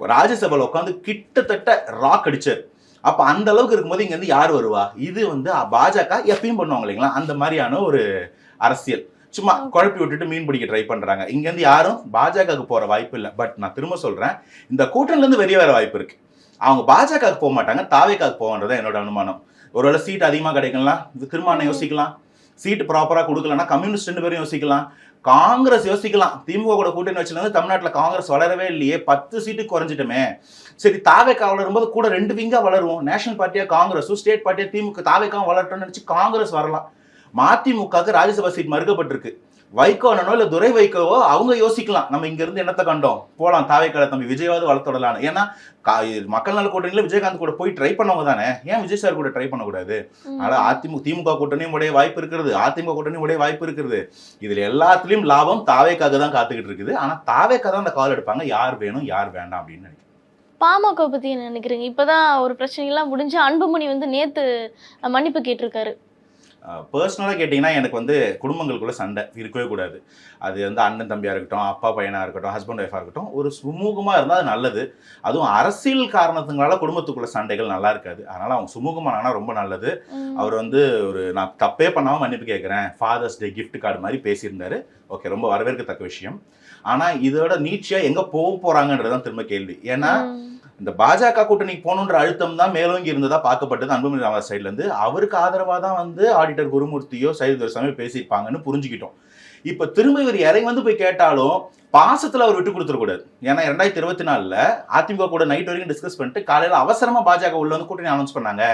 ராஜ்யசபால உட்காந்து கிட்டத்தட்ட ராக் அடிச்சார். அப்ப அந்த அளவுக்கு இருக்கும்போது இங்க இருந்து யார் வருவா? இது வந்து பாஜக எப்பயும் பண்ணுவாங்க இல்லைங்களா? அந்த மாதிரியான ஒரு அரசியல். சும்மா. குழப்பி விட்டுட்டு மீன் பிடிக்க ட்ரை பண்றாங்க. இங்க இருந்து யாரும் பாஜகவுக்கு போற வாய்ப்பு இல்லை. பட் நான் திரும்ப சொல்றேன் இந்த கூட்டணில இருந்து வெளியே வர வாய்ப்பு இருக்கு. அவங்க பாஜகவுக்கு போக மாட்டாங்க தாவேக்காவுக்கு போகன்றது என்னோட அனுமானம். ஒருவேளை சீட் அதிகமா கிடைக்கலாம் இது திரும்ப. யோசிக்கலாம். சீட்டு ப்ராப்பராக கொடுக்கலன்னா கம்யூனிஸ்ட் ரெண்டு பேரும் யோசிக்கலாம். காங்கிரஸ் யோசிக்கலாம். திமுக கூட கூட்டணி வச்சிருந்து தமிழ்நாட்டில் காங்கிரஸ் வளரவே இல்லையே. பத்து சீட்டு குறைஞ்சிட்டோமே. சரி தாவேக்கா வளரும்போது கூட ரெண்டு விங்கா வளருவோம். நேஷனல் பார்ட்டியா காங்கிரஸும் ஸ்டேட் பார்ட்டியா திமுக தாவேக்காவும் வளரட்டும்னு நினைச்சு காங்கிரஸ் வரலாம். மதிமுகவுக்கு ராஜ்யசபா சீட் மறுக்கப்பட்டிருக்கு. வைகோ அண்ணனோ இல்ல துரை வைகோவோ அவங்க யோசிக்கலாம். நம்ம இங்க இருந்து என்னத்தை கண்டோம்? போலாம். தாவேக்கால தம்பி விஜயாவது வளர்த்தொடலாம் ஏன்னா மக்கள் நல கூட்டணியில விஜயகாந்த் கூட போய் ட்ரை பண்ணவங்க தானே? ஏன் விஜய் சார் கூட ட்ரை பண்ணக்கூடாது. அதனால அதிமுக திமுக கூட்டணியும் உடைய வாய்ப்பு இருக்கிறது அதிமுக கூட்டணியும் உடைய வாய்ப்பு இருக்கிறது இதுல எல்லாத்துலயும் லாபம் தாவேக்காக தான் காத்துக்கிட்டு இருக்குது. ஆனா தாவேக்கா தான் அந்த கால் எடுப்பாங்க. யார் வேணும் யார் வேண்டாம் அப்படின்னு நினைக்கிறேன். பாமக பத்தி என்ன நினைக்கிறீங்க? இப்பதான் ஒரு பிரச்சனை எல்லாம் முடிஞ்சு அன்புமணி வந்து நேத்து அஹ், மன்னிப்பு கேட்டிருக்காரு. பர்சனலாக கேட்டிங்கன்னா எனக்கு வந்து குடும்பங்களுக்குள்ள சண்டை. இருக்கவே கூடாது. அது வந்து அண்ணன் தம்பியாக இருக்கட்டும் அப்பா பையனாக இருக்கட்டும் ஹஸ்பண்ட் ஒய்ஃபாக இருக்கட்டும் ஒரு சுமூகமாக இருந்தால் அது நல்லது. அதுவும் அரசியல் காரணத்துங்களால குடும்பத்துக்குள்ள சண்டைகள் நல்லா இருக்காது. அதனால் அவங்க சுமூகமானா ரொம்ப நல்லது. அவர் வந்து ஒரு நான் தப்பே பண்ணாமல் மன்னிப்பு கேட்குறேன் ஃபாதர்ஸ் டே gift கார்டு மாதிரி பேசியிருந்தாரு. ஓகே ரொம்ப வரவேற்கத்தக்க விஷயம். ஆனால் இதோட நீட்சியாக எங்கே போக போகிறாங்கன்றது தான் திரும்ப கேள்வி. ஏன்னா. இந்த பாஜக கூட்டணிக்கு போகணுன்ற அழுத்தம் தான் மேலோங்கி இருந்ததா பார்க்கப்பட்டது. அன்புமணி ராமதாஸ் சைட்ல இருந்து. அவருக்கு ஆதரவா தான் வந்து ஆடிட்டர் குருமூர்த்தியோ சைது துரைசாமி பேசியிருப்பாங்கன்னு புரிஞ்சுக்கிட்டோம். இப்ப திரும்ப இவர் இறங்கி வந்து போய் கேட்டாலும் பாசத்துல அவர் விட்டு கொடுத்துடக்கூடாது ஏன்னா ரெண்டாயிரத்தி இருபத்தி நாலுல அதிமுக கூட நைட் வரைக்கும் டிஸ்கஸ் பண்ணிட்டு காலையில அவசரமா பாஜக உள்ள வந்து கூட்டணி அனௌன்ஸ் பண்ணாங்க.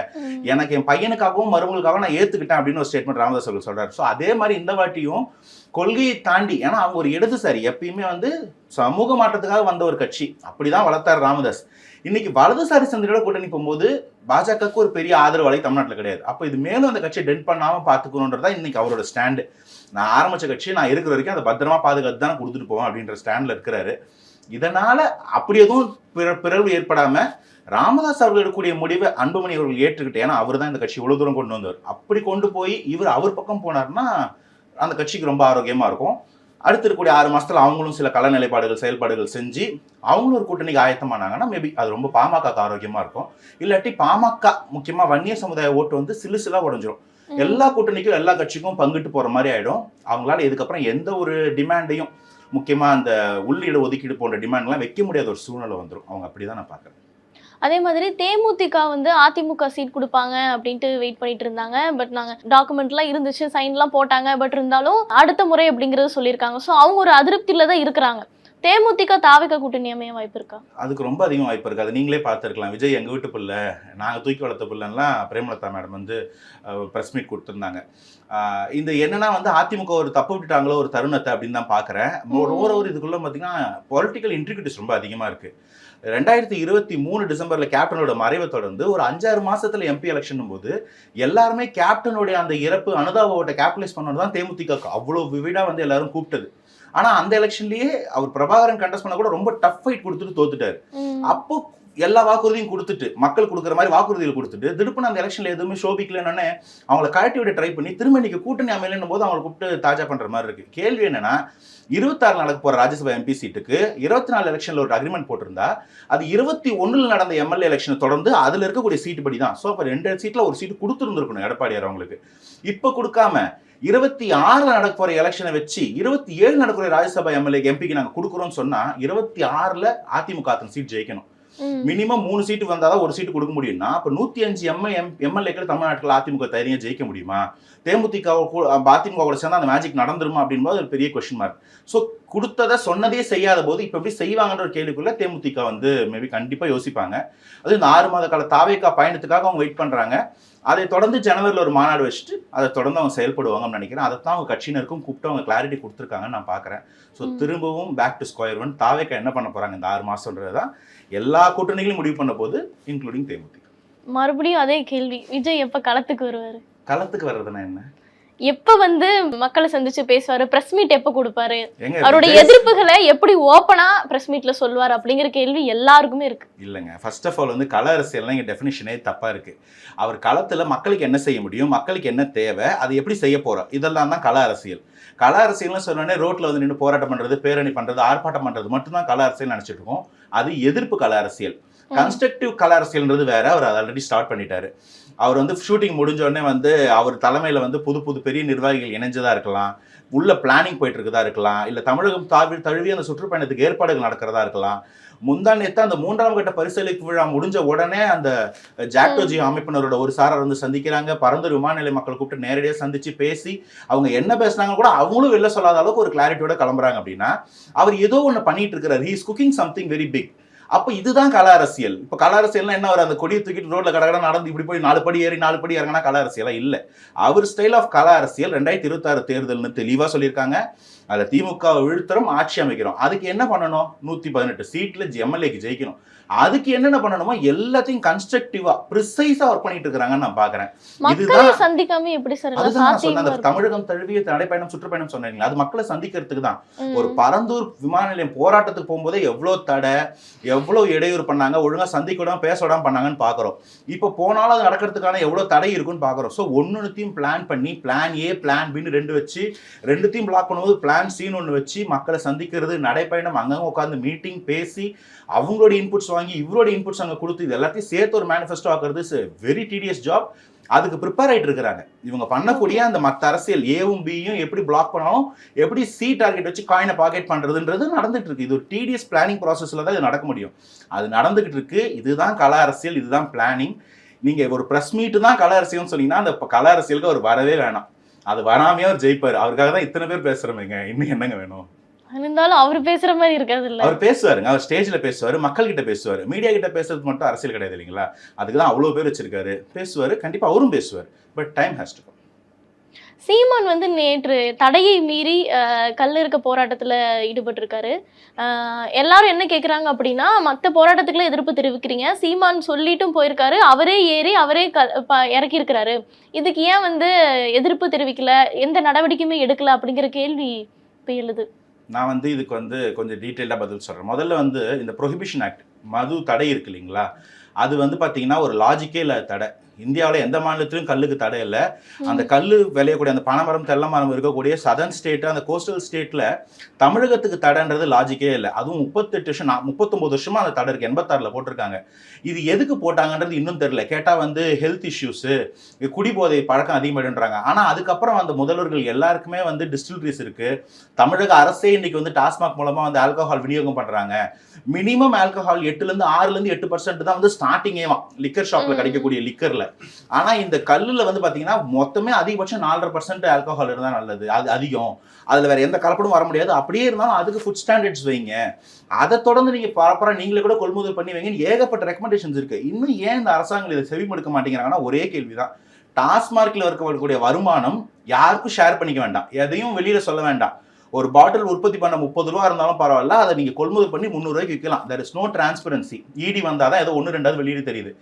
எனக்கு என் பையனுக்காகவும் மருமகளுக்காகவும் நான் ஏத்துக்கிட்டேன் அப்படின்னு ஒரு ஸ்டேட்மெண்ட் ராமதாஸ் அவர்கள் சொல்றாரு. ஸோ அதே மாதிரி இந்த வாட்டியும் கொள்கையை தாண்டி ஏன்னா அவங்க ஒரு இடதுசாரி எப்பயுமே வந்து சமூக மாற்றத்துக்காக வந்த ஒரு கட்சி. அப்படிதான் வளர்த்தார் ராமதாஸ். இன்னைக்கு வலதுசாரி சந்திரோட கூட்டணி போகும்போது பாஜகவுக்கு ஒரு பெரிய ஆதரவு அலை தமிழ்நாட்டில் கிடையாது. அப்போ இது மேலும் அந்த கட்சியை டென்ட் பண்ணாமல் பார்த்துக்கணுன்றதா இன்னைக்கு அவரோட ஸ்டாண்டு நான் ஆரம்பித்த கட்சி நான் இருக்கிற வரைக்கும் அதை பத்திரமா பாதுகாத்து தான் கொடுத்துட்டு போவேன் அப்படின்ற ஸ்டாண்டில் இருக்கிறாரு. இதனால் அப்படி எதுவும் பிற- பிறழ்வு ஏற்படாமல் ராமதாஸ் அவர்கள் எடுக்கக்கூடிய முடிவை அன்புமணி அவர்கள் ஏற்றுக்கிட்டு ஏன்னா அவர் தான் இந்த கட்சி இவ்வளோ தூரம் கொண்டு வந்தவர். அப்படி கொண்டு போய் இவர் அவர் பக்கம் போனார்னா அந்த கட்சிக்கு ரொம்ப ஆரோக்கியமாக இருக்கும். அடுத்து இருக்கக்கூடிய ஆறு மாசத்துல அவங்களும் சில கள நிலைப்பாடுகள் செயல்பாடுகள் செஞ்சு அவங்களும் ஒரு கூட்டணிக்கு ஆயத்தமானாங்கன்னா மேபி அது ரொம்ப பாமகக்கு ஆரோக்கியமா இருக்கும். இல்லாட்டி பாமக முக்கியமா வன்னிய சமுதாய ஓட்டு வந்து சிலு சிலா உடஞ்சிரும். எல்லா கூட்டணிக்கும் எல்லா கட்சிக்கும் பங்கிட்டு போற மாதிரி ஆயிடும். அவங்களால இதுக்கப்புறம் எந்த ஒரு டிமாண்டையும் முக்கியமா அந்த உள்ளீடு ஒதுக்கீடு போன்ற டிமாண்ட்லாம் வைக்க முடியாத ஒரு சூழ்நிலை வந்துடும் அவங்க அப்படிதான் நான் பாக்குறேன் அதே மாதிரி தேமுதிக வந்து அதிமுக சீட் கொடுப்பாங்க அப்படின்ட்டு வெயிட் பண்ணிட்டு இருந்தாங்க. பட் நாங்க டாக்குமெண்ட்லாம் இருந்துச்சு சைன்லாம் போட்டாங்க. பட் இருந்தாலும் அடுத்த முறை அப்படிங்கறது சொல்லியிருக்காங்க. ஸோ அவங்க ஒரு அதிருப்தியில தான் இருக்கிறாங்க. தேமுதிக தாவிக கூட்டணி அமைய வாய்ப்பு இருக்கா? அதுக்கு ரொம்ப அதிகம் வாய்ப்பு இருக்கு. அதை நீங்களே பார்த்துருக்கலாம். விஜய் எங்கள் வீட்டு பிள்ளை நாங்கள் தூக்கி வளர்த்த பிள்ளைலாம் பிரேமலதா மேடம் வந்து ப்ரெஸ் மீட் கொடுத்துருந்தாங்க. இந்த என்னன்னா வந்து அதிமுக ஒரு தப்பு விட்டுட்டாங்களோ ஒரு தருணத்தை அப்படின்னு தான் பார்க்குறேன் ஒரு. ஒரு இதுக்குள்ள பார்த்தீங்கன்னா பொலிட்டிக்கல் இன்ட்ரிகியூட்டிஸ் ரொம்ப அதிகமாக இருக்கு. ரெண்டாயிரத்தி இருபத்தி மூணு டிசம்பர்ல கேப்டனோட மறைவை தொடர்ந்து ஒரு அஞ்சாறு மாசத்துல எம்பி எலெக்ஷன் போது எல்லாருமே கேப்டனுடைய அந்த இறப்பு அனுதாபத்தை கேபிட்டலைஸ் பண்ணணும் தான் தேமுதிக அவ்வளோ விவிடா வந்து எல்லாரும் கூப்பிட்டது. ஆனா அந்த எலெக்ஷன்லயே அவர் பிரபாகரன் கண்டஸ்ட் பண்ண கூட ரொம்ப டஃப் ஃபைட் கொடுத்துட்டு தோத்துட்டாரு. அப்போ எல்லா வாக்குறுதியும் கொடுத்துட்டு மக்கள் கொடுக்குற மாதிரி வாக்குறுதிகள் கொடுத்துட்டு திடுப்புன்னு அந்த எலெக்ஷன்ல எதுவுமே ஷோபிக்கலன்னு அவங்கள கழட்டி விட ட்ரை பண்ணி திரும்ப இன்னைக்கு கூட்டணி அமையலன்னும் போது அவங்களை கூப்பிட்டு தாஜா பண்ற மாதிரி இருக்கு. கேள்வி என்னன்னா இருபத்தாறு நடக்க போற ராஜ்யசபா எம்பி சீட்டுக்கு இருபத்தி நாலு எலெக்ஷன்ல ஒரு அக்ரிமெண்ட் போட்டிருந்தா அது இருபத்தி ஒண்ணுல நடந்த எம்எல்ஏ எலெக்ஷனை தொடர்ந்து அதுல இருக்கக்கூடிய சீட்டு படி தான். ஸோ அப்போ ரெண்டு சீட்ல ஒரு சீட்டு கொடுத்துருந்துருக்கணும் எடப்பாடியார் அவங்களுக்கு. இப்போ கொடுக்காம இருபத்தி ஆறுல நடக்க போற எலெக்ஷனை வச்சு இருபத்தி ஏழு நடக்கிற ராஜ்யசபா எம்எல்ஏ எம்பிக்கு நாங்க கொடுக்குறோம்னு சொன்னா இருபத்தி ஆறுல அதிமுக அத்தனை சீட் ஜெயிக்கணும். மினிமம் மூணு சீட்டு வந்தாதான் ஒரு சீட்டு கொடுக்க முடியும்னா அப்ப நூத்தி அஞ்சு எம்எல் எம்எல்ஏக்கள் தமிழ்நாட்டில் அதிமுக தைரியம் ஜெயிக்க முடியுமா? தேமுதிக அதிமுக கூட சேர்ந்தா அந்த மேஜிக் நடந்துருமா அப்படின்போது ஒரு பெரிய கொஸ்டின் மார்க் ஸோ கொடுத்ததை சொன்னதே செய்யாத போது இப்போ எப்படி செய்வாங்கன்ற ஒரு கேள்விக்குள்ள தேமுதிக வந்து மேபி கண்டிப்பா யோசிப்பாங்க. அது இந்த ஆறு மாத கால தாவேக்கா பயணத்துக்காக அவங்க வெயிட் பண்றாங்க. அதை தொடர்ந்து ஜனவரியில் ஒரு மாநாடு வச்சுட்டு அதை தொடர்ந்து அவங்க செயல்படுவாங்கன்னு நினைக்கிறேன். அதை தான் அவங்க கட்சியினருக்கும் கூப்பிட்டு அவங்க கிளாரிட்டி கொடுத்துருக்காங்கன்னு நான் பார்க்குறேன் ஸோ. திரும்பவும் back to square one TVK என்ன பண்ண போறாங்க இந்த ஆறு மாசம்ன்றது தான் எல்லா கூட்டணிகளையும் முடிவு பண்ண போது இன்க்ளூடிங் தேமுதிக. மறுபடியும் அதே கேள்வி. விஜய் எப்ப களத்துக்கு வருவாரு? களத்துக்கு வர்றதுன்னா என்ன? எப்ப வந்து மக்களை சந்திச்சு பேசுவாரு? பிரஸ் மீட் எப்ப கொடுப்பாரு? அவருடைய எதிர்ப்புகளை எப்படி ஓப்பனா பிரஸ் மீட்ல சொல்லுவார் அப்படிங்கிற கேள்வி எல்லாருக்குமே இருக்கு. இல்லைங்க. ஃபர்ஸ்ட் ஆஃப் ஆல் வந்து கள அரசியல்லாம் இங்கே டெஃபினிஷனே தப்பாக இருக்கு. அவர் களத்தில் மக்களுக்கு என்ன செய்ய முடியும் மக்களுக்கு என்ன தேவை அதை எப்படி செய்ய போறோம்? இதெல்லாம் தான் கள அரசியல். கள அரசியல்னு சொன்னோடனே ரோட்ல வந்து நின்று போராட்டம் பண்றது பேரணி பண்றது ஆர்ப்பாட்டம் பண்றது மட்டும்தான் கள அரசியல் நினைச்சிட்டு இருக்கோம். அது எதிர்ப்பு கள அரசியல். கன்ஸ்ட்ரக்டிவ் கல அரசியல்ன்றது வேற அவர் ஆல்ரெடி ஸ்டார்ட் பண்ணிட்டாரு. அவர் வந்து ஷூட்டிங் முடிஞ்ச உடனே வந்து அவர் தலைமையில வந்து புது புது பெரிய நிர்வாகிகள் இணைஞ்சதா இருக்கலாம். உள்ள பிளானிங் போயிட்டு இருக்கதா இருக்கலாம். இல்ல தமிழகம் தாவி தழுவி அந்த சுற்றுப்பயணத்துக்கு ஏற்பாடுகள் நடக்கிறதா இருக்கலாம். முந்தா நேத்து அந்த மூன்றாம் கட்ட பரிசீலிப்பு விழா முடிஞ்ச உடனே அந்த ஜாக்டோஜி அமைப்பினரோட ஒரு சாரர் வந்து சந்திக்கிறாங்க. பரந்தூர் விமான நிலைய மக்கள் கூப்பிட்டு நேரடியாக சந்திச்சு பேசி அவங்க என்ன பேசுனாங்க கூட அவங்களும் வெளில சொல்லாத அளவுக்கு ஒரு கிளாரிட்டியோட கிளம்புறாங்க அப்படின்னா அவர் ஏதோ ஒன்று பண்ணிட்டு இருக்கிறார் he's cooking something very big அப்போ இதுதான் கல அரசியல். இப்போ கல அரசியல்னா என்ன வரும்? அந்த கொடியை தூக்கிட்டு ரோட்ல கடகட நடந்து இப்படி போய் நாலு படி ஏறி நாலு படி இறங்கினா கல அரசியலா? இல்ல. அவர் ஸ்டைல் ஆஃப் கல அரசியல் ரெண்டாயிரத்தி இருபத்தாறு தேர்தல்னு தெளிவா சொல்லியிருக்காங்க. அதுல திமுக விழுத்துறோம் ஆட்சி அமைக்கிறோம். அதுக்கு என்ன பண்ணணும்? நூத்தி பதினெட்டு சீட்ல எம்எல்ஏக்கு ஜெயிக்கணும். அதுக்கு என்னென்ன பண்ணணுமோ எல்லாத்தையும் கன்ஸ்ட்ரக்டிவா ப்ரிசைஸா ஒர்க் பண்ணிட்டு இருக்காங்கன்னு நான் பாக்குறேன். இதுதான் சந்திக்காம எப்படி சார் அதுதான் நான் சொன்னேன் அந்த? தமிழகம் தழுவிய நடைப்பயணம் சுற்றுப்பயணம் சொன்னீங்களா அது மக்களை சந்திக்கிறதுக்கு தான். ஒரு பரந்தூர் விமான நிலையம் போராட்டத்துக்கு போகும்போதே எவ்வளோ தடை எவ்வளோ இடையூறு பண்ணாங்க ஒழுங்கா சந்திக்க விடாம பேச விடாம பண்ணாங்கன்னு பார்க்குறோம் இப்போ போனாலும் அது நடக்கிறதுக்கான எவ்வளோ தடை இருக்குன்னு பார்க்குறோம் ஸோ ஒன்றுத்தையும் பிளான் பண்ணி பிளான் ஏ பிளான் பின்னு ரெண்டு வச்சு ரெண்டுத்தையும் பிளாக் பண்ணும்போது பிளான் சின்னு ஒன்று வச்சு மக்களை சந்திக்கிறது நடைப்பயணம் அங்கங்க உட்காந்து மீட்டிங் பேசி அவங்களோட இன்புட்ஸ் வாங்கி இவரோட இன்புட்ஸ் அங்கே கொடுத்து இது எல்லாத்தையும் சேர்த்து ஒரு மேனிஃபெஸ்டோ ஆக்குறது இஸ் வெரி டிடிஎஸ் ஜாப் அதுக்கு ப்ரிப்பேர் ஆயிட்டு இருக்கிறாங்க. இவங்க பண்ணக்கூடிய அந்த மற்ற அரசியல் ஏவும் பியும் எப்படி பிளாக் பண்ணணும் எப்படி சி டார்கெட் வச்சு காயினை பாக்கெட் பண்றதுன்றது நடந்துட்டு இருக்கு. இது ஒரு டிடிஎஸ் பிளானிங் ப்ராசஸ்ல தான் இது நடக்க முடியும். அது நடந்துகிட்டு இருக்கு. இதுதான் கல அரசியல் இதுதான் பிளானிங் நீங்க ஒரு பிரஸ் மீட் தான் கல அரசியல்னு சொன்னீங்கன்னா அந்த கல அரசியலுக்கு அவர் வரவே வேணாம். அது வராமையே அவர் ஜெயிப்பார். அவருக்காக தான் இத்தனை பேர் பேசுறோமேங்க. இன்னும் என்னங்க வேணும்? இருந்தாலும் அவர் பேசுற மாதிரி இருக்காது இல்ல அவர் பேசுவாருங்க. அவர் ஸ்டேஜ்ல பேசுவாரு மக்கள் கிட்ட பேசுவாரு. மீடியா கிட்ட பேசுறது மட்டும் அரசியல் கிடையாது இல்லைங்களா? அதுக்கு தான் அவ்வளவு பேர் வச்சிருக்காரு. பேசுவாரு கண்டிப்பா அவரும் பேசுவார். But time has to Seeman வந்து நேற்று தடையை மீறி அஹ், கல்லறுக்க போராட்டத்துல ஈடுபட்டிருக்காரு. எல்லாரும் என்ன கேக்குறாங்க அப்படின்னா மத்த போராட்டத்துக்குள்ள எதிர்ப்பு தெரிவிக்கிறீங்க. சீமான் சொல்லிட்டும் போயிருக்காரு. அவரே ஏறி அவரே ப- இறக்கியிருக்கிறாரு. இதுக்கு ஏன் வந்து எதிர்ப்பு தெரிவிக்கல? எந்த நடவடிக்கையுமே எடுக்கல அப்படிங்கிற கேள்வி இப்ப எழுது நான் வந்து இதுக்கு வந்து கொஞ்சம் டீட்டெயிலாக பதில் சொல்கிறேன் முதல்ல வந்து இந்த ப்ரொஹிபிஷன் ஆக்ட் மது தடை இருக்கு இல்லைங்களா? அது வந்து பார்த்திங்கன்னா ஒரு லாஜிக்கே இல்லை தடை. இந்தியாவில் எந்த மாநிலத்திலும் கல்லுக்கு தடை இல்லை. அந்த கல் விளையக்கூடிய அந்த பனைமரம் தெல்ல மரம் இருக்கக்கூடிய சதர்ன் ஸ்டேட் அந்த கோஸ்டல் ஸ்டேட்டில் தமிழகத்துக்கு தடைன்றது லாஜிக்கே இல்லை. அதுவும் முப்பத்தெட்டு வருஷம் முப்பத்தொம்பது வருஷமா அந்த தடை இருக்கு. எண்பத்தாறில் போட்டிருக்காங்க. இது எதுக்கு போட்டாங்கன்றது இன்னும் தெரியல. கேட்டால் வந்து ஹெல்த் இஷ்யூஸு குடிபோதை பழக்கம் அதிகமாகிடுன்றாங்க ஆனால் அதுக்கப்புறம் அந்த முதல்வர்கள் எல்லாருக்குமே வந்து டிஸ்டிலரிஸ் இருக்கு. தமிழக அரசே இன்னைக்கு வந்து டாஸ்மாக் மூலமா வந்து ஆல்கஹால் விநியோகம் பண்றாங்க. மினிமம் ஆல்கஹால் எட்டுல இருந்து ஆறுல இருந்து எட்டு பர்சன்ட் தான் வந்து ஸ்டார்டிங்கேவா லிக்கர் ஷாப்ல ம். கிடைக்கக்கூடிய லிக்கர்ல ஆனால் இந்த கல்லில் வந்து பார்த்தீங்கன்னா மொத்தமே அதிகபட்சம் நாலரை பர்சன்ட் ஆல்கஹால் இருந்தால் நல்லது. அது அதிகம். அதில் வேற எந்த கலப்படும் வர முடியாது. அப்படியே இருந்தாலும் அதுக்கு ஃபுட் ஸ்டாண்டர்ட்ஸ் வைங்க. அதை தொடர்ந்து நீங்கள் ப்ராப்பராக நீங்களே கூட கொள்முதல் பண்ணி வைங்கன்னு ஏகப்பட்ட ரெக்கமெண்டேஷன்ஸ் இருக்குது இன்னும் ஏன் இந்த அரசாங்கம் இதை செவிமடுக்க மாட்டேங்கிறாங்கன்னா ஒரே கேள்விதான். டாஸ்மார்க்கில் இருக்கக்கூடிய வருமானம் யாருக்கும் ஷேர் பண்ணிக்க வேண்டாம். எதையும் வெளியில் சொல்ல வேண்டாம். ஒரு பாட்டில் உற்பத்தி பண்ண முப்பது ரூபா இருந்தாலும் பரவாயில்ல. அதை நீங்கள் கொள்முதல் பண்ணி முந்நூறுவாய்க்கு விற்கலாம். தட் இஸ் நோ டிரான்ஸ்பரன்சி இடி வந்தாதான் ஏதோ ஒன்று ரெண்டாவது வெளியிட தெரியுது.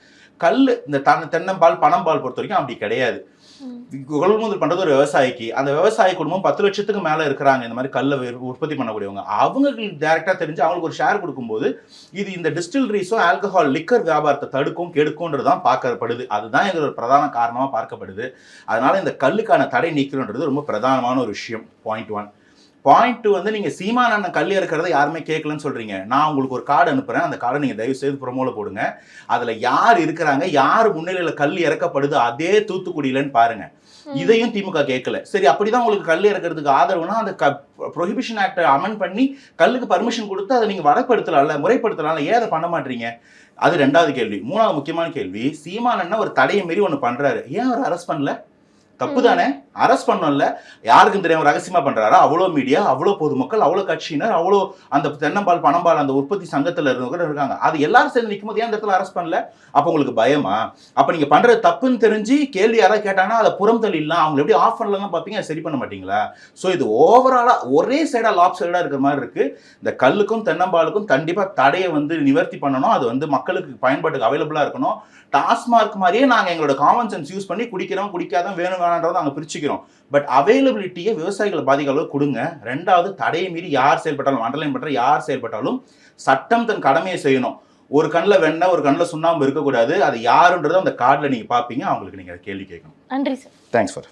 கல் இந்த தன் தென்னம்பால் பனம்பால் பொறுத்த வரைக்கும் அப்படி கிடையாது. கொள்முதல் பண்றது ஒரு விவசாயிக்கு. அந்த விவசாய குடும்பம் பத்து லட்சத்துக்கு மேல இருக்கிறாங்க. இந்த மாதிரி கல்லை உற்பத்தி பண்ணக்கூடியவங்க. அவங்களுக்கு டைரக்டா தெரிஞ்சு அவங்களுக்கு ஒரு ஷேர் கொடுக்கும்போது இது இந்த டிஸ்டிலரிஸும் ஆல்கஹால் லிக்கர் வியாபாரத்தை தடுக்கும் கெடுக்கும்ன்றது தான் பார்க்கப்படுது. அதுதான் எங்களோட பிரதான காரணமா பார்க்கப்படுது. அதனால இந்த கல்லுக்கான தடை நீக்கணுன்றது ரொம்ப பிரதானமான ஒரு விஷயம். பாயிண்ட் ஒன் பாயிண்ட் டூ வந்து நீங்க சீமான அண்ணன் கல் இறக்கிறத யாருமே கேட்கலன்னு சொல்றீங்க. நான் உங்களுக்கு ஒரு கார்டு அனுப்புறேன். அந்த கார்டை நீங்க தயவு செய்து ப்ரோமோல போடுங்க. அதுல யார் இருக்கிறாங்க யார் முன்னிலையில கல் இறக்கப்படுது அதே தூத்துக்குடியிலன்னு பாருங்க. இதையும் திமுக கேட்கல. சரி அப்படிதான் உங்களுக்கு கல் இறக்கிறதுக்கு ஆதரவுனா அந்த ப்ரொஹிபிஷன் ஆக்டை அமெண்ட் பண்ணி கல்லுக்கு பர்மிஷன் கொடுத்து அதை நீங்க வரைப்படுத்தலாம்ல முறைப்படுத்தலாம்ல ஏன் அதை பண்ண மாட்டீங்க? அது ரெண்டாவது கேள்வி. மூணாவது முக்கியமான கேள்வி சீமான் அண்ணன் ஒரு தடையை மீறி ஒன்று பண்றாரு. ஏன் அவர் அரெஸ்ட் பண்ணல? தப்பு தானே அரெஸ்ட் பண்ணல யாருக்கும் தெரியாம ரகசியமா பண்றாரா? அவ்வளோ மீடியா அவ்வளோ பொதுமக்கள் அவ்வளோ கட்சியினர் அவ்வளோ அந்த தென்னம்பால் பணம்பால் அந்த உற்பத்தி சங்கத்துல இருந்தவங்க இருக்காங்க. அது எல்லாரும் சேர்ந்து நிற்கும் போது ஏன் இடத்துல அரெஸ்ட் பண்ணல? அப்ப உங்களுக்கு பயமா? அப்ப நீங்க பண்ணுறது தப்புன்னு தெரிஞ்சு கேள்வி யாராவது கேட்டாங்கன்னா அதை புறம் தள்ளிடலாம். அவங்க எப்படி ஆஃப் பண்ணலாம் பார்ப்பீங்க? சரி பண்ண மாட்டீங்களா? ஸோ இது ஓவராலா ஒரே சைடா லாப் சைடா இருக்கிற மாதிரி இருக்கு. இந்த கல்லுக்கும் தென்னம்பாலுக்கும் கண்டிப்பா தடையை வந்து நிவர்த்தி பண்ணணும். அது வந்து மக்களுக்கு பயன்பாட்டுக்கு அவைலபிளா இருக்கணும். டாஸ்மார்க் மாதிரியே நாங்க எங்களோட காமன் சென்ஸ் யூஸ் பண்ணி குடிக்கிறோம் குடிக்காதான் வேணும் வேணான்றதை நாங்க பிரிச்சுக்கிறோம். பட் அவைலபிலிட்டியை விவசாயிகளை பாதிக்க அளவு கொடுங்க. ரெண்டாவது தடையை மீறி யார் செயல்பட்டாலும் அண்டர்லைன் பண்ற யார் செயல்பட்டாலும் சட்டம் தன் கடமையை செய்யணும். ஒரு கண்ணில் வெண்ணெய் ஒரு கண்ணில் சுண்ணாம்பு இருக்கக்கூடாது. அது யாருன்றதை அந்த கார்டில் நீங்கள் பார்ப்பீங்க. அவங்களுக்கு நீங்கள் கேள்வி கேட்கணும். நன்றி சார் தேங்க்ஸ் ஃபார்